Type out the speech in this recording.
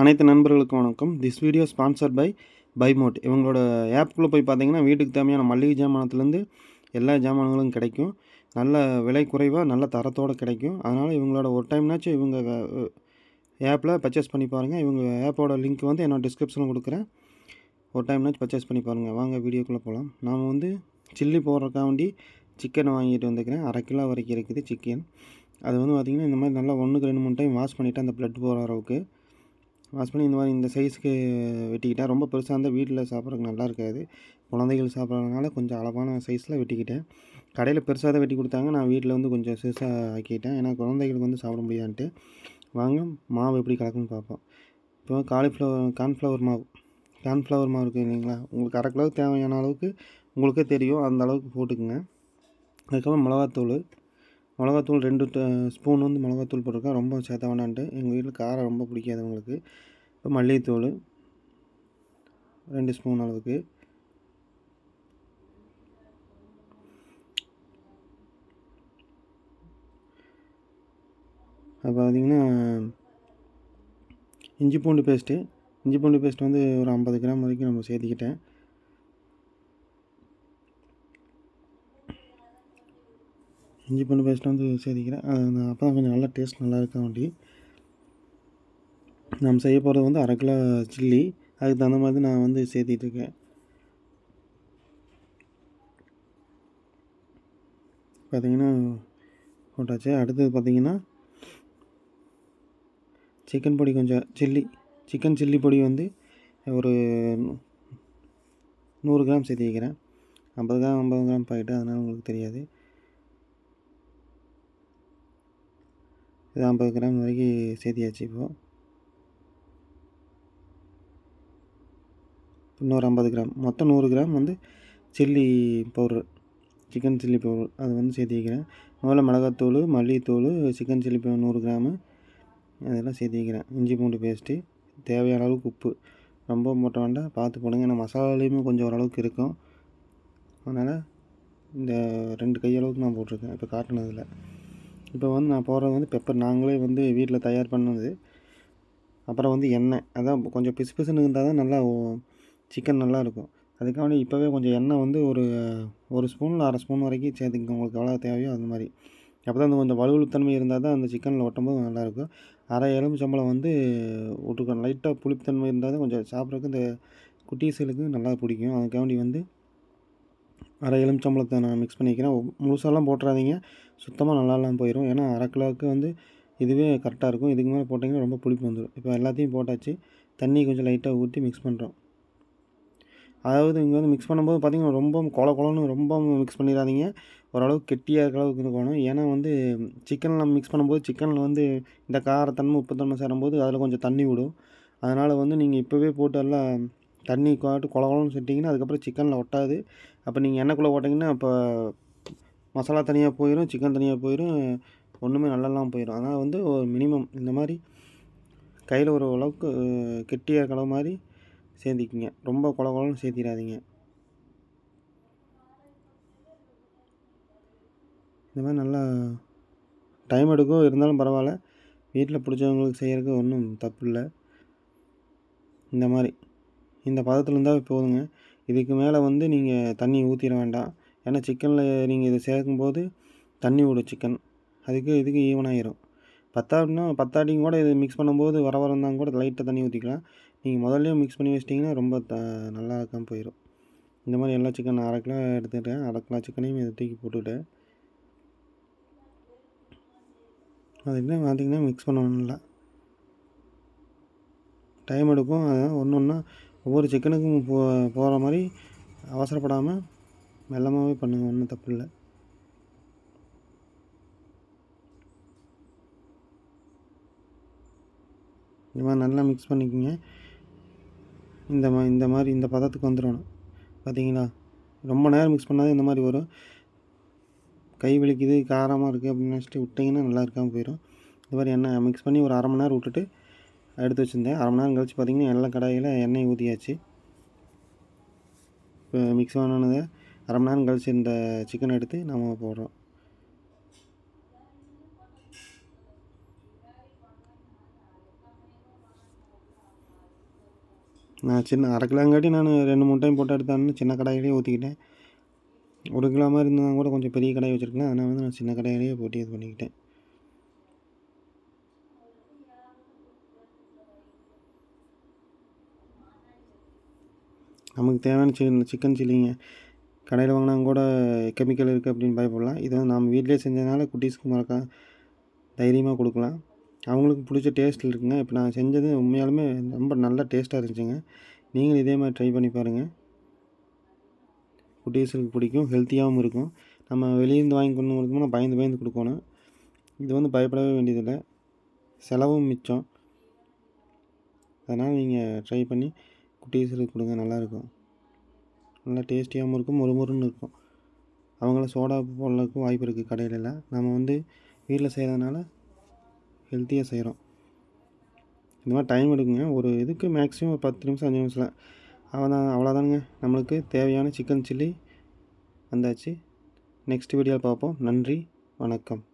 அனைத்து நண்பர்களுக்கும் வணக்கம். திஸ் வீடியோ ஸ்பான்சர் பை பைமோட் இவங்களோட ஆப்குள்ளே போய் பார்த்தீங்கன்னா வீட்டுக்கு தேவையான மளிகை ஜாமானத்துலேருந்து எல்லா ஜாமான்களும் கிடைக்கும். நல்ல விலை குறைவாக நல்ல தரத்தோடு கிடைக்கும். அதனால் இவங்களோட ஒரு டைம்னாச்சும் இவங்க ஆப்பில் பர்ச்சேஸ் பண்ணி பாருங்கள் இவங்க ஆப்போட லிங்க் வந்து என்னோட டிஸ்கிரிப்ஷனில் கொடுக்குறேன். ஒரு டைம்னாச்சும் பர்ச்சேஸ் பண்ணி பாருங்கள் வாங்க வீடியோக்குள்ளே போகலாம் நாம் வந்து சில்லி போடுறக்காண்டி சிக்கன் வாங்கிட்டு வந்துக்கிறேன். அரை கிலோ வரைக்கும் இருக்குது சிக்கன் அது வந்து பார்த்திங்கன்னா இந்த மாதிரி நல்லா ஒன்றுக்கு ரெண்டு மூணு டைம் வாஷ் பண்ணிவிட்டு அந்த ப்ளட் போகிற அளவுக்கு. வாஷ் பண்ணி இந்த மாதிரி இந்த சைஸ்க்கு வெட்டிக்கிட்டேன் ரொம்ப பெருசாக இருந்தால் வீட்டில் சாப்பிட்றதுக்கு நல்லா இருக்காது. குழந்தைகள் சாப்பிட்றதுனால கொஞ்சம் அளவான சைஸில் வெட்டிக்கிட்டேன். கடையில் பெருசாக தான் வெட்டி கொடுத்தாங்க. நான் வீட்டில் வந்து கொஞ்சம் சிறுசாக ஆக்கிட்டேன். ஏன்னா குழந்தைகளுக்கு வந்து சாப்பிட முடியாதுன்ட்டு. வாங்க மாவு எப்படி கலக்குன்னு பார்ப்போம். இப்போ காலிஃப்ளவர் கார்ன்ஃப்ளவர் மாவு. கார்ன்ஃப்ளவர் மாவு இருக்குது இல்லைங்களா? உங்களுக்கு அரை கிலோ தேவையான அளவுக்கு உங்களுக்கே தெரியும். அந்த அளவுக்கு போட்டுக்குங்க. அதுக்கப்புறம் மிளகாத்தூள். மிளகாத்தூள் ரெண்டு ஸ்பூன் வந்து மிளகாத்தூள் போட்டிருக்கேன். ரொம்ப சேர்த்த வேணான்ட்டு. எங்கள் வீட்டில் காரம் ரொம்ப பிடிக்காதவங்களுக்கு இப்போ மல்லிகைத்தூள் ரெண்டு ஸ்பூன் அளவுக்கு. அது பார்த்திங்கன்னா இஞ்சி பூண்டு பேஸ்ட்டு. இஞ்சி பூண்டு பேஸ்ட் வந்து ஒரு ஐம்பது கிராம் வரைக்கும் நம்ம சேர்த்திக்கிட்டேன். இஞ்சி பூண்டு பேஸ்ட் வந்து சேர்த்திக்கிறேன். அப்போ தான் கொஞ்சம் நல்லா டேஸ்ட் நல்லா இருக்கும் வேண்டி நம்ம செய்ய போகிறது வந்து அரை கிலோ சில்லி. அதுக்கு தகுந்த மாதிரி நான் வந்து சேர்த்திட்ருக்கேன். பார்த்திங்கன்னா போட்டாச்சு. அடுத்தது பார்த்திங்கன்னா சிக்கன் பொடி கொஞ்சம் சில்லி சிக்கன் சில்லி பொடி வந்து ஒரு நூறு கிராம் சேர்த்தி வைக்கிறேன் ஐம்பது கிராம் ஐம்பது கிராம் பாக்கெட்டு அதனால் உங்களுக்கு தெரியாது. இது ஐம்பது கிராம் வரைக்கும் சேர்த்தியாச்சு இப்போது இன்னொரு ஐம்பது கிராம். மொத்தம் நூறு கிராம் வந்து chilli powder chicken chilli powder. அது வந்து சேர்த்திக்கிறேன் முதல்ல மிளகாத்தூள் மல்லித்தூள் சிக்கன் சில்லி பவுடர் நூறு கிராமு. அதெல்லாம் சேர்த்திக்கிறேன் இஞ்சி பூண்டு பேஸ்ட்டு தேவையான அளவுக்கு உப்பு. ரொம்ப போட்ட வேண்டாம். பார்த்து போடுங்க. ஏன்னா மசாலாலேயுமே கொஞ்சம் ஓரளவுக்கு இருக்கும். அதனால் இந்த ரெண்டு கையளவுக்கு நான் போட்டிருக்கேன். இப்போ காட்டினதில். இப்போ வந்து நான் போடுறது வந்து பெப்பர் நாங்களே வந்து வீட்டில் தயார் பண்ணது. அப்புறம் வந்து எண்ணெய். அதான் கொஞ்சம் பிசு பிசுன்னு இருந்தால் தான் நல்லா சிக்கன் நல்லா இருக்கும். அதுக்காக இப்போவே கொஞ்சம் எண்ணெய் வந்து ஒரு ஒரு ஸ்பூன் அரை ஸ்பூன் வரைக்கும் சேர்த்துக்கோங்க. உங்களுக்கு எவ்வளோ தேவையோ அந்த மாதிரி. அப்போ தான் அந்த கொஞ்சம் வலுவலுத்தன்மை இருந்தால் தான் அந்த சிக்கனில் ஒட்டும்போது நல்லாயிருக்கும் அரை எலும்பு வந்து விட்டுக்கணும் லைட்டாக புளிப்புத்தன்மை இருந்தால் தான் கொஞ்சம் சாப்பிட்றதுக்கு இந்த குட்டீஸுகளுக்கு நல்லா பிடிக்கும். அதுக்காண்டி வந்து அரை எலுமிச்சம்பழத்தை நான் மிக்ஸ் பண்ணிக்கிறேன். முழுசாலாம் போட்டுறாதீங்க. சுத்தமாக நல்லாலாம் போயிடும் ஏன்னா அரை கிலோவுக்கு வந்து இதுவே கரெக்டாக இருக்கும். இதுக்கு மேலே போட்டிங்கன்னா ரொம்ப புளிப்பு வந்துடும் இப்போ எல்லாத்தையும் போட்டாச்சு. தண்ணி கொஞ்சம் லைட்டாக ஊற்றி மிக்ஸ் பண்ணுறோம் அதாவது இங்கே வந்து மிக்ஸ் பண்ணும்போது பார்த்திங்கன்னா ரொம்ப கொல குளம்னு ரொம்ப மிக்ஸ் பண்ணிடாதீங்க. ஓரளவுக்கு கெட்டியாக இருக்க அளவுக்கு இருக்கணும். ஏன்னா வந்து சிக்கனில் நம்ம மிக்ஸ் பண்ணும்போது சிக்கனில் வந்து இந்த காரத்தன்மை உப்புத்தன்மை சேரும்போது அதில் கொஞ்சம் தண்ணி விடும். அதனால் வந்து நீங்கள் இப்போவே போட்டு எல்லாம் தண்ணி காட்டு கொல குளம்னு சொல்லிட்டிங்கன்னா அதுக்கப்புறம் சிக்கனில் ஒட்டாது. அப்போ நீங்கள் எண்ணெய்க்குள்ளே போட்டிங்கன்னா இப்போ மசாலா தனியாக போயிடும் சிக்கன் தனியாக போயிடும் ஒன்றுமே நல்லாலாம் போயிடும் அதனால் வந்து ஒரு மினிமம் இந்த மாதிரி கையில் ஒரு அளவுக்கு கெட்டியாக இருக்கிற மாதிரி சேர்த்திக்கிங்க. ரொம்ப கொல குளம்னு சேர்த்திடாதீங்க. இந்த மாதிரி நல்லா டைம் எடுக்கும் இருந்தாலும் பரவாயில்ல. வீட்டில் பிடிச்சவங்களுக்கு செய்கிறதுக்கு ஒன்றும் தப்பு இல்லை. இந்த மாதிரி. இந்த பதத்தில் இருந்தால் போதுங்க. இதுக்கு மேலே வந்து நீங்கள் தண்ணி ஊற்றிட வேண்டாம். ஏன்னா சிக்கனில் நீங்கள் இதை சேர்க்கும்போது தண்ணி விடும் சிக்கன். அதுக்கு இதுக்கு ஈவனாயிரும் பத்தாடினா பத்தாட்டியும் கூட இது மிக்ஸ் பண்ணும்போது வர வரந்தான் கூட லைட்டாக தண்ணி ஊற்றிக்கலாம் நீங்கள் முதல்ல மிக்ஸ் பண்ணி வச்சிட்டிங்கன்னா ரொம்ப த நல்லா இருக்காமல் போயிடும் இந்த மாதிரி எல்லா சிக்கன் அரை கிலோ எடுத்துட்டேன். அரை கிலோ சிக்கனையும் இதை தூக்கி போட்டுவிட்டேன் அதுக்குன்னு பார்த்தீங்கன்னா பார்த்திங்கன்னா மிக்ஸ் பண்ணணும் டைம் எடுக்கும். அதான் ஒன்று ஒன்றா ஒவ்வொரு சிக்கனுக்கும் போ போகிற மாதிரி அவசரப்படாமல் மெல்லமாகவே பண்ணுங்கள் ஒன்றும் தப்பு இல்லை இந்த மாதிரி நல்லா மிக்ஸ் பண்ணிக்கோங்க. இந்த மா இந்த மாதிரி இந்த பதத்துக்கு வந்துடணும். பார்த்தீங்களா ரொம்ப நேரம் மிக்ஸ் பண்ணாதே இந்த மாதிரி வரும். கை வலிக்குது காரமாக இருக்குது அப்படின்னு நினச்சிட்டு விட்டிங்கன்னா நல்லா இருக்காமல் போயிடும். இந்த மாதிரி எண்ணெய் மிக்ஸ் பண்ணி ஒரு அரை மணி நேரம் விட்டுட்டு எடுத்து வச்சுருந்தேன். அரை மணி நேரம் கழிச்சு பார்த்திங்கன்னா எல்லா கடாயில் எண்ணெய் ஊற்றியாச்சு இப்போ மிக்ஸ் ஆனதை அரை மணி நேரம் கழிச்சு இந்த சிக்கன் எடுத்து நம்ம போடுறோம். நான் சின்ன அரை கிலோங்காட்டி நான் ரெண்டு மூணு டைம் போட்டு எடுத்தான்னு சின்ன கடாயிலேயே ஊற்றிக்கிட்டேன் ஒரு கிலோ மாதிரி இருந்தால் கூட கொஞ்சம் பெரிய கடாய் வச்சுருக்கேன். அதனால் வந்து நான் சின்ன கடாயிலேயே போட்டு இது பண்ணிக்கிட்டேன். நமக்கு தேவையான சிக்கன் சிக்கன் சில்லிங்க கடையில் வாங்கினா கூட கெமிக்கல் இருக்குது அப்படின்னு பயப்படலாம். இது வந்து நம்ம வீட்டிலே செஞ்சதுனால குட்டீஸ்க்கு மறக்க தைரியமாக கொடுக்கலாம். அவங்களுக்கு பிடிச்ச டேஸ்ட்டில் இருக்குங்க. இப்போ நான் செஞ்சது உண்மையாலுமே ரொம்ப நல்ல டேஸ்ட்டாக இருந்துச்சுங்க. நீங்களும் இதே மாதிரி ட்ரை பண்ணி பாருங்கள் குட்டீஸுக்கு பிடிக்கும் ஹெல்த்தியாகவும் இருக்கும். நம்ம வெளியேருந்து வாங்கி கொண்டு கொடுக்கணும்னா பயந்து பயந்து கொடுக்கணும். இது வந்து பயப்படவே வேண்டியதில்லை. செலவும் மிச்சம். அதனால் நீங்கள் ட்ரை பண்ணி குட்டீஸுக்கு கொடுங்க நல்லாயிருக்கும் நல்லா டேஸ்டியாகவும் இருக்கும் மொறுமொறுன்னு இருக்கும். அவங்கள சோடா போடலுக்கும் வாய்ப்பு இருக்குது கடையிலலாம் நம்ம வந்து வீட்டில் செய்கிறதுனால ஹெல்த்தியாக செய்கிறோம் இந்த மாதிரி டைம் எடுக்குங்க. ஒரு இதுக்கு மேக்ஸிமம் ஒரு பத்து நிமிஷம் அஞ்சு நிமிஷம் அவ்வளோதான் அவ்வளோதானுங்க. நம்மளுக்கு தேவையான சிக்கன் சில்லி வந்தாச்சு. நெக்ஸ்ட் வீடியோவில் பார்ப்போம். நன்றி வணக்கம்.